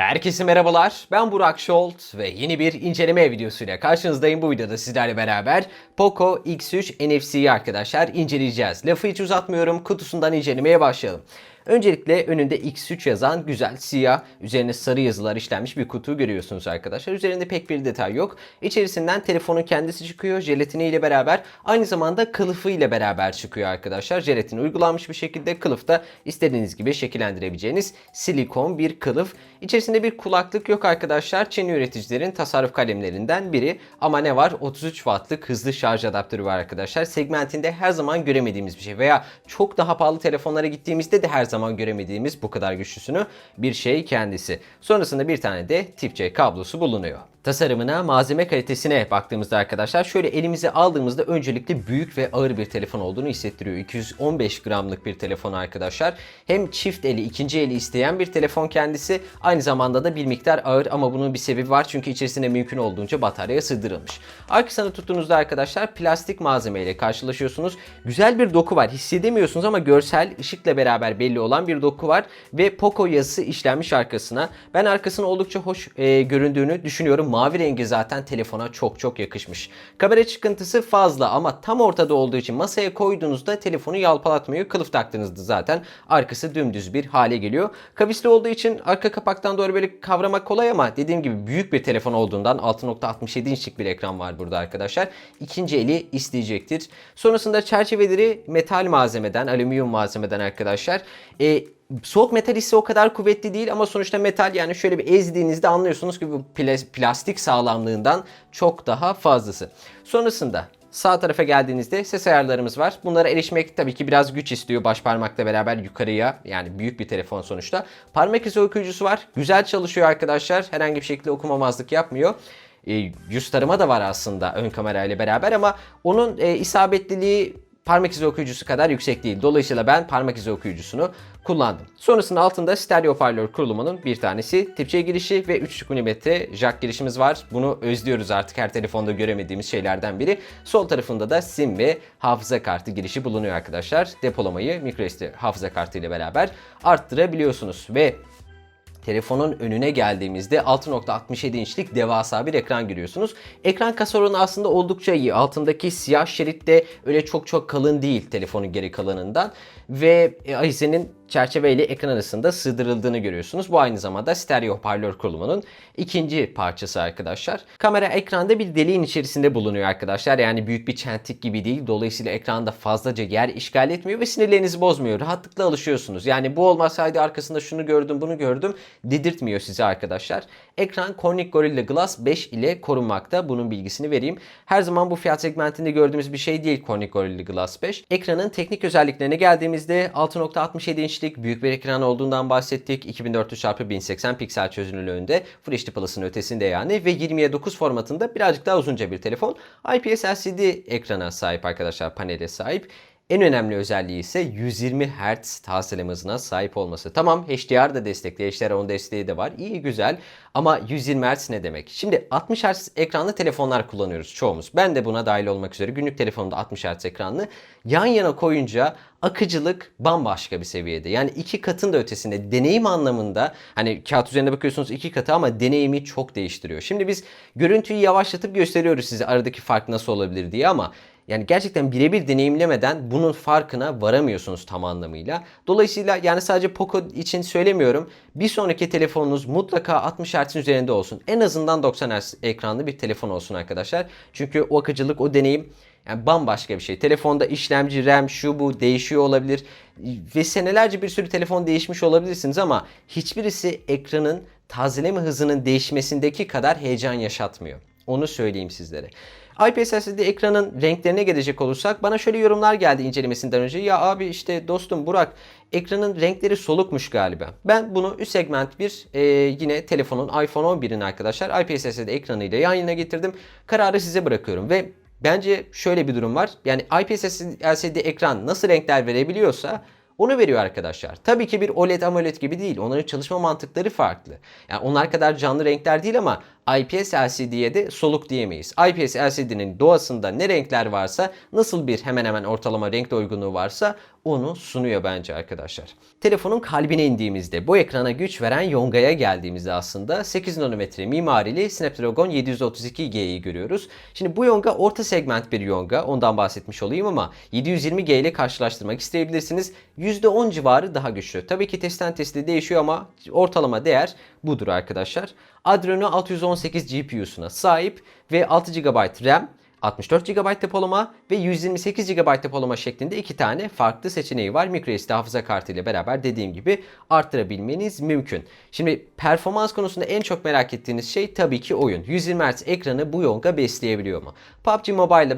Herkese merhabalar. Ben Burak Şolt ve yeni bir inceleme videosuyla karşınızdayım. Bu videoda sizlerle beraber Poco X3 NFC'yi arkadaşlar inceleyeceğiz. Lafı hiç uzatmıyorum. Kutusundan incelemeye başlayalım. Öncelikle önünde X3 yazan güzel siyah üzerine sarı yazılar işlenmiş bir kutu görüyorsunuz arkadaşlar. Üzerinde pek bir detay yok. İçerisinden telefonun kendisi çıkıyor jelatini ile beraber. Aynı zamanda kılıfı ile beraber çıkıyor arkadaşlar. Jelatin uygulanmış bir şekilde kılıfta istediğiniz gibi şekillendirebileceğiniz silikon bir kılıf. İçerisinde bir kulaklık yok arkadaşlar. Çin üreticilerin tasarruf kalemlerinden biri. Ama ne var? 33 wattlık hızlı şarj adaptörü var arkadaşlar. Segmentinde her zaman göremediğimiz bir şey. Veya çok daha pahalı telefonlara gittiğimizde de her zaman göremediğimiz bu kadar güçlüsünü bir şey kendisi. Sonrasında bir tane de tip C kablosu bulunuyor. Tasarımına, malzeme kalitesine baktığımızda arkadaşlar şöyle elimize aldığımızda öncelikle büyük ve ağır bir telefon olduğunu hissettiriyor. 215 gramlık bir telefon arkadaşlar. Hem çift eli, ikinci eli isteyen bir telefon kendisi. Aynı zamanda da bir miktar ağır ama bunun bir sebebi var. Çünkü içerisine mümkün olduğunca bataryaya sığdırılmış. Arkasını tuttuğunuzda arkadaşlar plastik malzemeyle karşılaşıyorsunuz. Güzel bir doku var. Hissedemiyorsunuz ama görsel ışıkla beraber belli olan bir doku var. Ve Poco yazısı işlenmiş arkasına. Ben arkasının oldukça hoş e, göründüğünü düşünüyorum. Mavi rengi zaten telefona çok çok yakışmış. Kamera çıkıntısı fazla ama tam ortada olduğu için masaya koyduğunuzda telefonu yalpalatmıyor. Kılıf taktığınızda zaten arkası dümdüz bir hale geliyor. Kavisli olduğu için arka kapaktan doğru böyle kavramak kolay ama dediğim gibi büyük bir telefon olduğundan 6.67 inçlik bir ekran var burada arkadaşlar. İkinci eli isteyecektir. Sonrasında çerçeveleri metal malzemeden, alüminyum malzemeden arkadaşlar. E, soğuk metal hissi o kadar kuvvetli değil ama sonuçta metal yani şöyle bir ezdiğinizde anlıyorsunuz ki bu plas- plastik sağlamlığından çok daha fazlası. Sonrasında Sağ tarafa geldiğinizde ses ayarlarımız var. Bunlara erişmek tabii ki biraz güç istiyor baş parmakla beraber yukarıya. Yani büyük bir telefon sonuçta. Parmak izi okuyucusu var. Güzel çalışıyor arkadaşlar. Herhangi bir şekilde okumamazlık yapmıyor. E, yüz tarıma da var aslında ön kamerayla beraber ama onun e, isabetliliği parmak izi okuyucusu kadar yüksek değil. Dolayısıyla ben parmak izi okuyucusunu kullandım. Sonrasında altında stereo hoparlör kurulumunun bir tanesi tip C girişi ve 3.5 mm jack girişimiz var. Bunu özlüyoruz artık her telefonda göremediğimiz şeylerden biri. Sol tarafında da sim ve hafıza kartı girişi bulunuyor arkadaşlar. Depolamayı microSD hafıza kartı ile beraber arttırabiliyorsunuz ve Telefonun önüne geldiğimizde 6.67 inçlik devasa bir ekran görüyorsunuz. Ekran kasa oranı aslında oldukça iyi. Altındaki siyah şerit de öyle çok çok kalın değil telefonun geri kalanından. Ve e, Ahize'nin çerçeveyle ekran arasında sığdırıldığını görüyorsunuz. Bu aynı zamanda stereo hoparlör kurulumunun ikinci parçası arkadaşlar. Kamera ekranda bir deliğin içerisinde bulunuyor arkadaşlar. Yani büyük bir çentik gibi değil. Dolayısıyla ekranda fazlaca yer işgal etmiyor ve sinirlerinizi bozmuyor. Rahatlıkla alışıyorsunuz. Yani bu olmasaydı arkasında şunu gördüm bunu gördüm dedirtmiyor size arkadaşlar. Ekran Corning Gorilla Glass 5 ile korunmakta. Bunun bilgisini vereyim. Her zaman bu fiyat segmentinde gördüğümüz bir şey değil Corning Gorilla Glass 5. Ekranın teknik özelliklerine geldiğimizde 6.67 inçlik büyük bir ekran olduğundan bahsettik. 2400x1080 piksel çözünürlüğünde Full HD Plus'ın ötesinde yani ve 20'ye 9 formatında birazcık daha uzunca bir telefon. IPS LCD ekrana sahip arkadaşlar panele sahip. En önemli özelliği ise 120 Hz tazeleme hızına sahip olması. Tamam HDR da destekli, HDR10 desteği de var. İyi güzel ama 120 Hz ne demek? Şimdi 60 Hz ekranlı telefonlar kullanıyoruz çoğumuz. Ben de buna dahil olmak üzere günlük telefonumda 60 Hz ekranlı. Yan yana koyunca akıcılık bambaşka bir seviyede. Yani iki katın da ötesinde deneyim anlamında hani kağıt üzerinde bakıyorsunuz iki katı ama deneyimi çok değiştiriyor. Şimdi biz görüntüyü yavaşlatıp gösteriyoruz size aradaki fark nasıl olabilir diye ama yani gerçekten birebir deneyimlemeden bunun farkına varamıyorsunuz tam anlamıyla. Dolayısıyla yani sadece Poco için söylemiyorum. Bir sonraki telefonunuz mutlaka 60 Hz'in üzerinde olsun. En azından 90 Hz ekranlı bir telefon olsun arkadaşlar. Çünkü o akıcılık, o deneyim yani bambaşka bir şey. Telefonda işlemci, RAM, şu bu değişiyor olabilir. Ve senelerce bir sürü telefon değişmiş olabilirsiniz ama hiçbirisi ekranın tazeleme hızının değişmesindeki kadar heyecan yaşatmıyor. Onu söyleyeyim sizlere. IPS LCD ekranın renklerine gelecek olursak bana şöyle yorumlar geldi incelemesinden önce. Ya abi işte dostum Burak ekranın renkleri solukmuş galiba. Ben bunu üst segment bir e, yine telefonun iPhone 11'in arkadaşlar IPS LCD ekranıyla yan yana getirdim. Kararı size bırakıyorum ve bence şöyle bir durum var. Yani IPS LCD ekran nasıl renkler verebiliyorsa onu veriyor arkadaşlar. Tabii ki bir OLED AMOLED gibi değil. Onların çalışma mantıkları farklı. Yani onlar kadar canlı renkler değil ama IPS LCD'ye de soluk diyemeyiz. IPS LCD'nin doğasında ne renkler varsa, nasıl bir hemen hemen ortalama renkle uygunluğu varsa onu sunuyor bence arkadaşlar. Telefonun kalbine indiğimizde bu ekrana güç veren Yonga'ya geldiğimizde aslında 8 nanometre mimarili Snapdragon 732G'yi görüyoruz. Şimdi bu Yonga orta segment bir Yonga ondan bahsetmiş olayım ama 720G ile karşılaştırmak isteyebilirsiniz. %10 civarı daha güçlü. Tabii ki testten testi değişiyor ama ortalama değer budur arkadaşlar. Adreno 618 GPU'suna sahip ve 6 GB RAM 64 GB depolama ve 128 GB depolama şeklinde iki tane farklı seçeneği var. MicroSD hafıza kartı ile beraber dediğim gibi arttırabilmeniz mümkün. Şimdi performans konusunda en çok merak ettiğiniz şey tabii ki oyun. 120 Hz ekranı bu Yonga besleyebiliyor mu? PUBG Mobile ile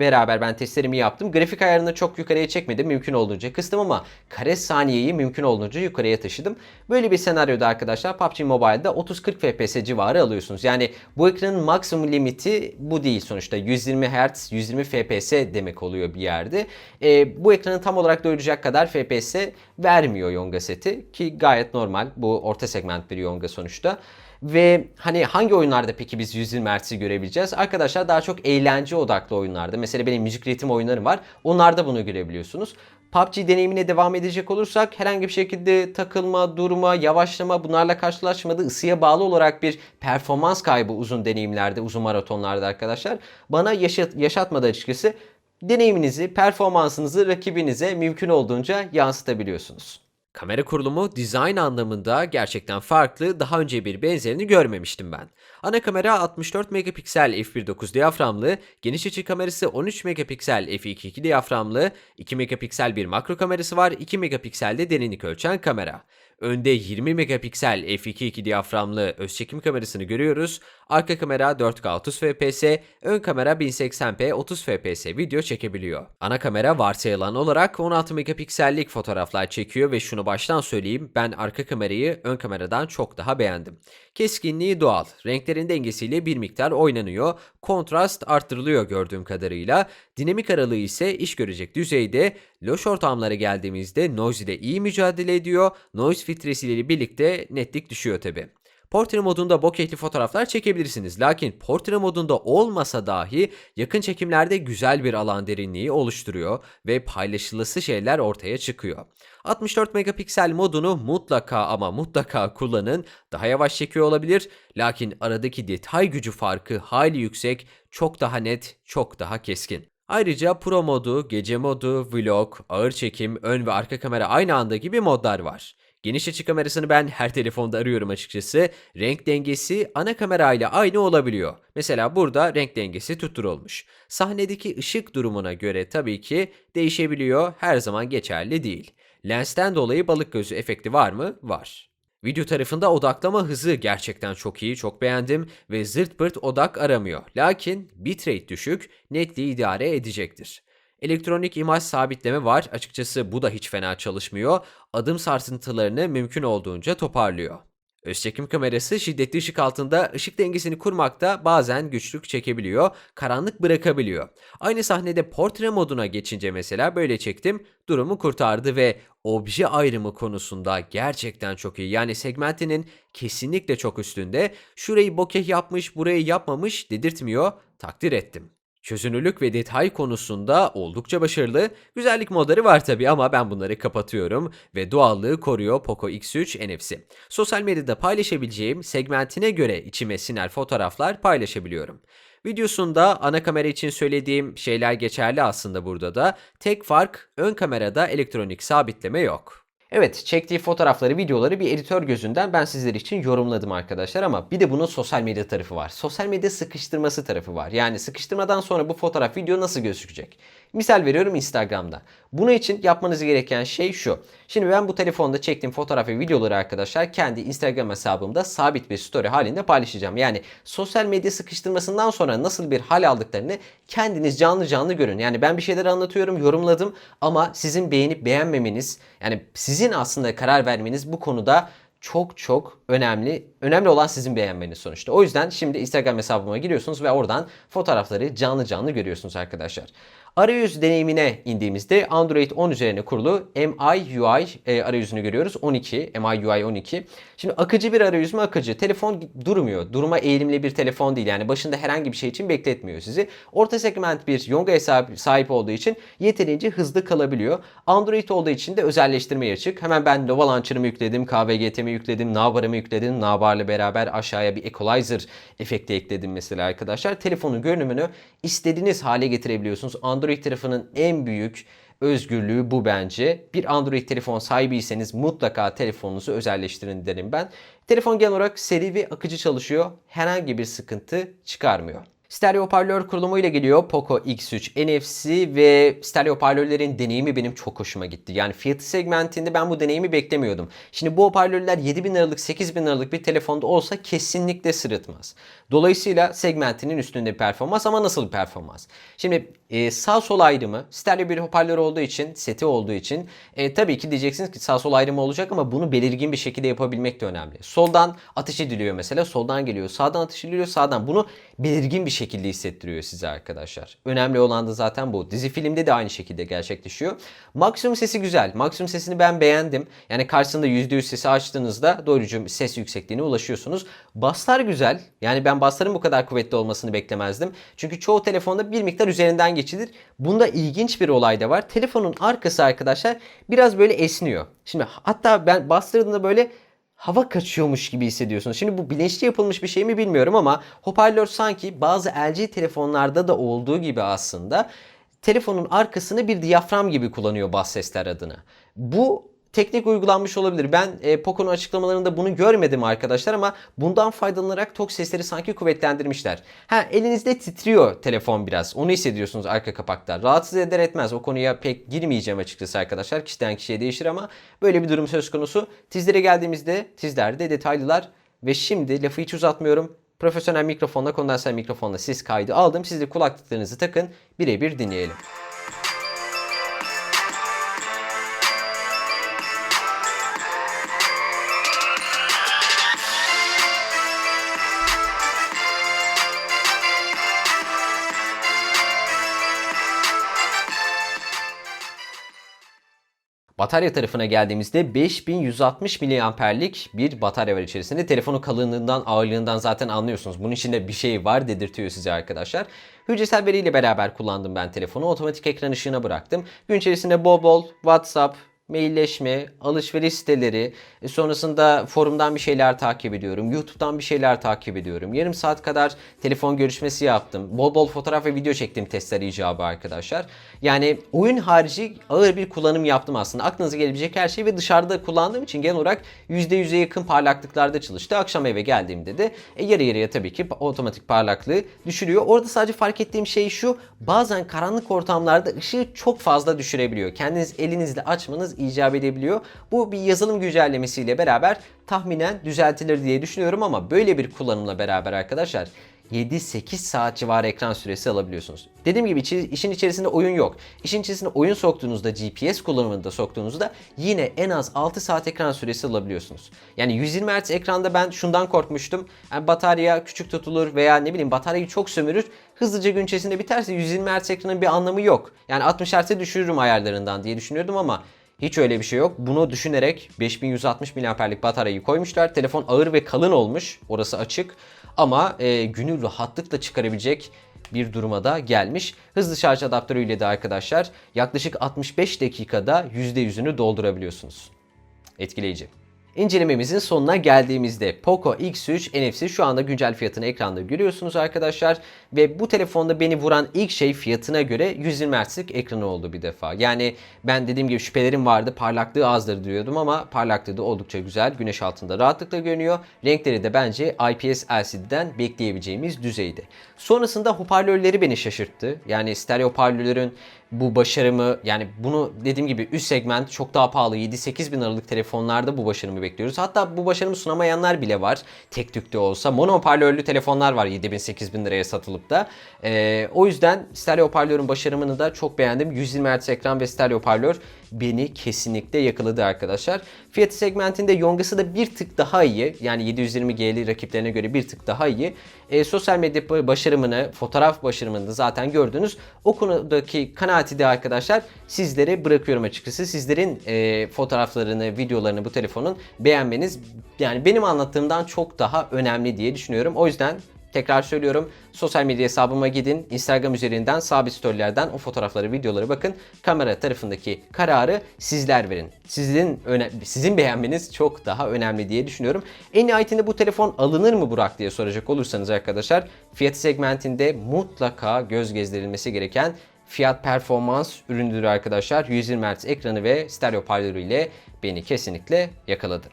beraber ben testlerimi yaptım. Grafik ayarını çok yukarıya çekmedim. Mümkün olduğunca kıstım ama kare saniyeyi mümkün olduğunca yukarıya taşıdım. Böyle bir senaryoda arkadaşlar PUBG Mobile'da 30-40 FPS civarı alıyorsunuz. Yani bu ekranın maksimum limiti bu değil sonuçta. 120 Hz, 120 FPS demek oluyor bir yerde. E, bu ekranı tam olarak doyuracak kadar FPS vermiyor Yonga seti ki gayet normal. Bu orta segment bir Yonga sonuçta. Ve hani hangi oyunlarda peki biz 120 Hz'i görebileceğiz? Arkadaşlar daha çok eğlence odaklı oyunlarda. Mesela benim müzik ritim oyunlarım var. Onlarda bunu görebiliyorsunuz. PUBG deneyimine devam edecek olursak herhangi bir şekilde takılma, durma, yavaşlama bunlarla karşılaşmadı. Isıya bağlı olarak bir performans kaybı uzun deneyimlerde, uzun maratonlarda arkadaşlar. Bana yaşat, yaşatmadı açıkçası. Deneyiminizi, performansınızı rakibinize mümkün olduğunca yansıtabiliyorsunuz. Kamera kurulumu dizayn anlamında gerçekten farklı. Daha önce bir benzerini görmemiştim ben. Ana kamera 64 megapiksel f1.9 diyaframlı, geniş açı kamerası 13 megapiksel f2.2 diyaframlı, 2 megapiksel bir makro kamerası var, 2 megapiksel de derinlik ölçen kamera. Önde 20 megapiksel f2.2 diyaframlı öz çekim kamerasını görüyoruz. Arka kamera 4K 30 fps, ön kamera 1080p 30 fps video çekebiliyor. Ana kamera varsayılan olarak 16 megapiksellik fotoğraflar çekiyor ve şunu baştan söyleyeyim ben arka kamerayı ön kameradan çok daha beğendim. Keskinliği doğal, renklerin dengesiyle bir miktar oynanıyor, kontrast arttırılıyor gördüğüm kadarıyla. Dinamik aralığı ise iş görecek düzeyde, loş ortamlara geldiğimizde noise ile iyi mücadele ediyor, noise filtresiyle birlikte netlik düşüyor tabi. Portre modunda bokehli fotoğraflar çekebilirsiniz. Lakin portre modunda olmasa dahi yakın çekimlerde güzel bir alan derinliği oluşturuyor ve paylaşılısı şeyler ortaya çıkıyor. 64 megapiksel modunu mutlaka ama mutlaka kullanın. Daha yavaş çekiyor olabilir. Lakin aradaki detay gücü farkı hayli yüksek, çok daha net, çok daha keskin. Ayrıca Pro modu, gece modu, vlog, ağır çekim, ön ve arka kamera aynı anda gibi modlar var. Geniş açı kamerasını ben her telefonda arıyorum açıkçası. Renk dengesi ana kamerayla aynı olabiliyor. Mesela burada renk dengesi tutturulmuş. Sahnedeki ışık durumuna göre tabii ki değişebiliyor, her zaman geçerli değil. Lensten dolayı balık gözü efekti var mı? Var. Video tarafında odaklama hızı gerçekten çok iyi, çok beğendim ve zırt pırt odak aramıyor. Lakin bitrate düşük, netliği idare edecektir. Elektronik imaj sabitleme var. Açıkçası bu da hiç fena çalışmıyor. Adım sarsıntılarını mümkün olduğunca toparlıyor. Öz çekim kamerası şiddetli ışık altında ışık dengesini kurmakta bazen güçlük çekebiliyor, karanlık bırakabiliyor. Aynı sahnede portre moduna geçince mesela böyle çektim, durumu kurtardı ve obje ayrımı konusunda gerçekten çok iyi. Yani segmentinin kesinlikle çok üstünde. Şurayı bokeh yapmış, burayı yapmamış dedirtmiyor, takdir ettim. Çözünürlük ve detay konusunda oldukça başarılı. Güzellik modları var tabi ama ben bunları kapatıyorum ve doğallığı koruyor Poco X3 NFC. Sosyal medyada paylaşabileceğim segmentine göre içime siner fotoğraflar paylaşabiliyorum. Videosunda ana kamera için söylediğim şeyler geçerli aslında burada da. Tek fark ön kamerada elektronik sabitleme yok. Evet çektiği fotoğrafları, videoları bir editör gözünden ben sizler için yorumladım arkadaşlar ama bir de bunun sosyal medya tarafı var. Sosyal medya sıkıştırması tarafı var. Yani sıkıştırmadan sonra bu fotoğraf, video nasıl gözükecek? Misal veriyorum Instagram'da. Bunun için yapmanız gereken şey şu. Şimdi ben bu telefonda çektiğim fotoğraf ve videoları arkadaşlar kendi Instagram hesabımda sabit bir story halinde paylaşacağım. Yani sosyal medya sıkıştırmasından sonra nasıl bir hal aldıklarını kendiniz canlı canlı görün. Yani ben bir şeyler anlatıyorum, yorumladım ama sizin beğenip beğenmemeniz yani sizin aslında karar vermeniz bu konuda çok çok önemli. Önemli olan sizin beğenmeniz sonuçta. O yüzden şimdi Instagram hesabıma giriyorsunuz ve oradan fotoğrafları canlı canlı görüyorsunuz arkadaşlar. Arayüz deneyimine indiğimizde Android 10 üzerine kurulu MIUI e, arayüzünü görüyoruz. 12, MIUI 12. Şimdi akıcı bir arayüz mü akıcı? Telefon durmuyor. Duruma eğilimli bir telefon değil. Yani başında herhangi bir şey için bekletmiyor sizi. Orta segment bir Yonga'ya sahip, sahip olduğu için yeterince hızlı kalabiliyor. Android olduğu için de özelleştirmeye açık. Hemen ben Nova Launcher'ımı yükledim, KVGT'mi yükledim, Navbar'ımı yükledim. Navbar'la beraber aşağıya bir equalizer efekti ekledim mesela arkadaşlar. Telefonun görünümünü istediğiniz hale getirebiliyorsunuz. Android tarafının en büyük özgürlüğü bu bence. Bir Android telefon sahibiyseniz mutlaka telefonunuzu özelleştirin derim ben. Telefon genel olarak seri ve akıcı çalışıyor. Herhangi bir sıkıntı çıkarmıyor. Stereo hoparlör kurulumuyla geliyor Poco X3 NFC ve stereo hoparlörlerin deneyimi benim çok hoşuma gitti. Yani fiyatı segmentinde ben bu deneyimi beklemiyordum. Şimdi bu hoparlörler 7000 liralık 8000 liralık bir telefonda olsa kesinlikle sırıtmaz. Dolayısıyla segmentinin üstünde bir performans ama nasıl bir performans? Şimdi e, sağ sol ayrımı stereo bir hoparlör olduğu için, seti olduğu için e, tabii ki diyeceksiniz ki sağ sol ayrımı olacak ama bunu belirgin bir şekilde yapabilmek de önemli. Soldan ateş ediliyor mesela, soldan geliyor. Sağdan ateş ediliyor, sağdan. Bunu belirgin bir şekilde hissettiriyor size arkadaşlar. Önemli olan da zaten bu. Dizi filmde de aynı şekilde gerçekleşiyor. Maksimum sesi güzel. Maksimum sesini ben beğendim. Yani karşısında %100 sesi açtığınızda doğrucu ses yüksekliğine ulaşıyorsunuz. Baslar güzel. Yani ben basların bu kadar kuvvetli olmasını beklemezdim. Çünkü çoğu telefonda bir miktar üzerinden geçilir. Bunda ilginç bir olay da var. Telefonun arkası arkadaşlar biraz böyle esniyor. Şimdi hatta ben bastırdığımda böyle hava kaçıyormuş gibi hissediyorsunuz. Şimdi bu bilinçli yapılmış bir şey mi bilmiyorum ama hoparlör sanki bazı LG telefonlarda da olduğu gibi aslında telefonun arkasını bir diyafram gibi kullanıyor bas sesler adına. Bu teknik uygulanmış olabilir. Ben e, Poco'nun açıklamalarında bunu görmedim arkadaşlar ama bundan faydalanarak tok sesleri sanki kuvvetlendirmişler. Ha elinizde titriyor telefon biraz. Onu hissediyorsunuz arka kapakta. Rahatsız eder etmez. O konuya pek girmeyeceğim açıkçası arkadaşlar. Kişiden kişiye değişir ama böyle bir durum söz konusu. Tizlere geldiğimizde tizlerde detaylılar ve şimdi lafı hiç uzatmıyorum. Profesyonel mikrofonla, kondanser mikrofonla siz kaydı aldım. Siz de kulaklıklarınızı takın. Birebir dinleyelim. Batarya tarafına geldiğimizde 5160 miliamperlik bir batarya var içerisinde. Telefonun kalınlığından, ağırlığından zaten anlıyorsunuz. Bunun içinde bir şey var dedirtiyor size arkadaşlar. Hücresel veriyle beraber kullandım ben telefonu. Otomatik ekran ışığına bıraktım. Gün içerisinde bol bol WhatsApp, mailleşme, alışveriş siteleri, e, sonrasında forumdan bir şeyler takip ediyorum, YouTube'dan bir şeyler takip ediyorum. Yarım saat kadar telefon görüşmesi yaptım. Bol bol fotoğraf ve video çektim testler icabı arkadaşlar. Yani oyun harici ağır bir kullanım yaptım aslında. Aklınıza gelebilecek her şey ve dışarıda kullandığım için genel olarak %100'e yakın parlaklıklarda çalıştı. Akşam eve geldiğimde de e, yarı yarıya tabii ki otomatik parlaklığı düşürüyor. Orada sadece fark ettiğim şey şu. Bazen karanlık ortamlarda ışığı çok fazla düşürebiliyor. Kendiniz elinizle açmanız icap edebiliyor. Bu bir yazılım güncellemesiyle beraber tahminen düzeltilir diye düşünüyorum ama böyle bir kullanımla beraber arkadaşlar 7-8 saat civarı ekran süresi alabiliyorsunuz. Dediğim gibi işin içerisinde oyun yok. İşin içerisinde oyun soktuğunuzda, GPS kullanımını da soktuğunuzda yine en az 6 saat ekran süresi alabiliyorsunuz. Yani 120 Hz ekranda ben şundan korkmuştum. Yani batarya küçük tutulur veya ne bileyim bataryayı çok sömürür. Hızlıca gün içerisinde biterse 120 Hz ekranın bir anlamı yok. Yani 60 Hz'e düşürürüm ayarlarından diye düşünüyordum ama hiç öyle bir şey yok. Bunu düşünerek 5160 mAh'lik bataryayı koymuşlar. Telefon ağır ve kalın olmuş. Orası açık. Ama e, günü rahatlıkla çıkarabilecek bir duruma da gelmiş. Hızlı şarj adaptörüyle de arkadaşlar yaklaşık 65 dakikada %100'ünü doldurabiliyorsunuz. Etkileyici. İncelememizin sonuna geldiğimizde Poco X3 NFC şu anda güncel fiyatını ekranda görüyorsunuz arkadaşlar. Ve bu telefonda beni vuran ilk şey fiyatına göre 120 Hz'lik ekranı oldu bir defa. Yani ben dediğim gibi şüphelerim vardı parlaklığı azdır diyordum ama parlaklığı da oldukça güzel. Güneş altında rahatlıkla görünüyor. Renkleri de bence IPS LCD'den bekleyebileceğimiz düzeyde. Sonrasında hoparlörleri beni şaşırttı. Yani stereo hoparlörlerin bu başarımı yani bunu dediğim gibi üst segment çok daha pahalı 7-8 bin liralık telefonlarda bu başarımı bekliyoruz. Hatta bu başarımı sunamayanlar bile var. Tek tükte olsa. Mono hoparlörlü telefonlar var 7 bin 8 bin liraya satılıp da. Ee, o yüzden stereo hoparlörün başarımını da çok beğendim. 120 Hz ekran ve stereo hoparlör beni kesinlikle yakaladı arkadaşlar. Fiyatı segmentinde Yonga'sı da bir tık daha iyi. Yani 720G'li rakiplerine göre bir tık daha iyi. E, sosyal medya başarımını, fotoğraf başarımını da zaten gördünüz. O konudaki kanaati de arkadaşlar sizlere bırakıyorum açıkçası. Sizlerin e, fotoğraflarını, videolarını bu telefonun beğenmeniz yani benim anlattığımdan çok daha önemli diye düşünüyorum. O yüzden Tekrar söylüyorum sosyal medya hesabıma gidin. Instagram üzerinden sabit storylerden o fotoğrafları, videoları bakın. Kamera tarafındaki kararı sizler verin. Sizin öne sizin beğenmeniz çok daha önemli diye düşünüyorum. En nihayetinde bu telefon alınır mı Burak diye soracak olursanız arkadaşlar fiyat segmentinde mutlaka göz gezdirilmesi gereken fiyat performans ürünüdür arkadaşlar. 120 Hz ekranı ve stereo hoparlörü ile beni kesinlikle yakaladı.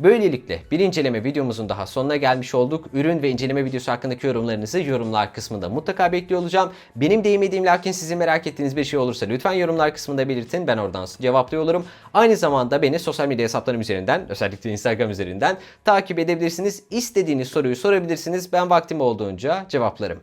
Böylelikle bir inceleme videomuzun daha sonuna gelmiş olduk. Ürün ve inceleme videosu hakkındaki yorumlarınızı yorumlar kısmında mutlaka bekliyor olacağım. Benim değinmediğim lakin sizin merak ettiğiniz bir şey olursa lütfen yorumlar kısmında belirtin. Ben oradan cevaplıyor olurum. Aynı zamanda beni sosyal medya hesaplarım üzerinden özellikle Instagram üzerinden takip edebilirsiniz. İstediğiniz soruyu sorabilirsiniz. Ben vaktim olduğunca cevaplarım.